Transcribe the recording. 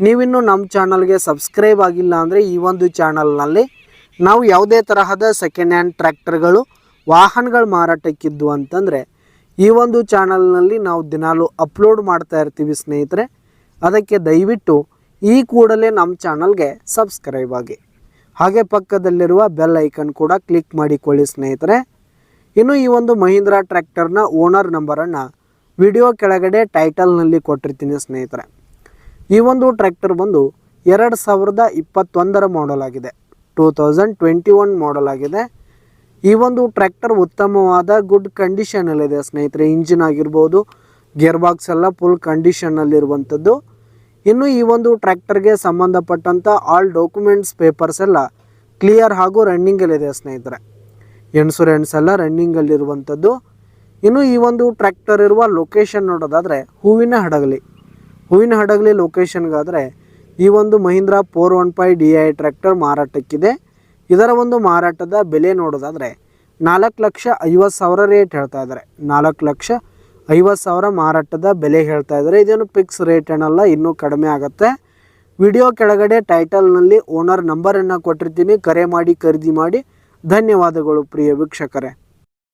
ನೀವಿನ್ನೂ ನಮ್ಮ ಚಾನಲ್ಗೆ ಸಬ್ಸ್ಕ್ರೈಬ್ ಆಗಿಲ್ಲ ಅಂದರೆ ಈ ಒಂದು ಚಾನಲ್ನಲ್ಲಿ ನಾವು ಯಾವುದೇ ತರಹದ ಸೆಕೆಂಡ್ ಹ್ಯಾಂಡ್ ಟ್ರ್ಯಾಕ್ಟರ್ಗಳು ವಾಹನಗಳು ಮಾರಾಟಕ್ಕಿದ್ದು ಅಂತಂದರೆ ಈ ಒಂದು ಚಾನಲ್ನಲ್ಲಿ ನಾವು ದಿನಾಲು ಅಪ್ಲೋಡ್ ಮಾಡ್ತಾ ಇರ್ತೀವಿ ಸ್ನೇಹಿತರೆ. ಅದಕ್ಕೆ ದಯವಿಟ್ಟು ಈ ಕೂಡಲೇ ನಮ್ಮ ಚಾನಲ್ಗೆ ಸಬ್ಸ್ಕ್ರೈಬ್ ಆಗಿ. ಹಾಗೆ ಪಕ್ಕದಲ್ಲಿರುವ ಬೆಲ್ ಐಕನ್ ಕೂಡ ಕ್ಲಿಕ್ ಮಾಡಿಕೊಳ್ಳಿ ಸ್ನೇಹಿತರೆ. ಇನ್ನು ಈ ಒಂದು ಮಹೀಂದ್ರಾ ಟ್ರ್ಯಾಕ್ಟರ್ನ ಓನರ್ ನಂಬರನ್ನು ವಿಡಿಯೋ ಕೆಳಗಡೆ ಟೈಟಲ್ನಲ್ಲಿ ಕೊಟ್ಟಿರ್ತೀನಿ ಸ್ನೇಹಿತರೆ. ಈ ಒಂದು ಟ್ರ್ಯಾಕ್ಟರ್ ಬಂದು ಎರಡು ಸಾವಿರದ ಇಪ್ಪತ್ತೊಂದರ ಮಾಡಲ್ ಆಗಿದೆ. Two thousand twenty one model ಆಗಿದೆ. ಈ ಒಂದು ಟ್ರ್ಯಾಕ್ಟರ್ ಉತ್ತಮವಾದ ಗುಡ್ ಕಂಡೀಷನಲ್ಲಿದೆ ಸ್ನೇಹಿತರೆ. ಇಂಜಿನ್ ಆಗಿರ್ಬೋದು ಗೇರ್ ಬಾಕ್ಸ್ ಎಲ್ಲ ಫುಲ್ ಕಂಡೀಷನಲ್ಲಿರುವಂಥದ್ದು ಇನ್ನು ಈ ಒಂದು ಟ್ರ್ಯಾಕ್ಟರ್ಗೆ ಸಂಬಂಧಪಟ್ಟಂಥ ಆಲ್ ಡಾಕ್ಯುಮೆಂಟ್ಸ್ ಪೇಪರ್ಸ್ ಎಲ್ಲ ಕ್ಲಿಯರ್ ಹಾಗೂ ರನ್ನಿಂಗಲ್ಲಿದೆ ಸ್ನೇಹಿತರೆ. ಇನ್ಶೂರೆನ್ಸ್ ಎಲ್ಲ ರನ್ನಿಂಗಲ್ಲಿರುವಂಥದ್ದು ಇನ್ನು ಈ ಒಂದು ಟ್ರ್ಯಾಕ್ಟರ್ ಇರುವ ಲೊಕೇಶನ್ ನೋಡೋದಾದರೆ ಹೂವಿನ ಹಡಗಲಿ. ಹೂವಿನ ಹಡಗಲಿ ಲೊಕೇಶನ್ಗಾದರೆ ಈ ಒಂದು Mahindra four one five D I tractor ಮಾರಾಟಕ್ಕಿದೆ. ಇದರ ಒಂದು ಮಾರಾಟದ ಬೆಲೆ ನೋಡೋದಾದರೆ ನಾಲ್ಕು ಲಕ್ಷ ಐವತ್ತು ಸಾವಿರ ರೇಟ್ ಹೇಳ್ತಾ ಇದ್ದಾರೆ. ನಾಲ್ಕು ಲಕ್ಷ ಐವತ್ತು ಸಾವಿರ ಮಾರಾಟದ ಬೆಲೆ ಹೇಳ್ತಾ ಇದ್ದಾರೆ. ಇದೇನು ಫಿಕ್ಸ್ ರೇಟ್ ಏನಲ್ಲ, ಇನ್ನೂ ಕಡಿಮೆ ಆಗುತ್ತೆ. ವಿಡಿಯೋ ಕೆಳಗಡೆ ಟೈಟಲ್ನಲ್ಲಿ ಓನರ್ ನಂಬರನ್ನು ಕೊಟ್ಟಿರ್ತೀನಿ. ಕರೆ ಮಾಡಿ, ಖರೀದಿ ಮಾಡಿ. ಧನ್ಯವಾದಗಳು ಪ್ರಿಯ ವೀಕ್ಷಕರೇ.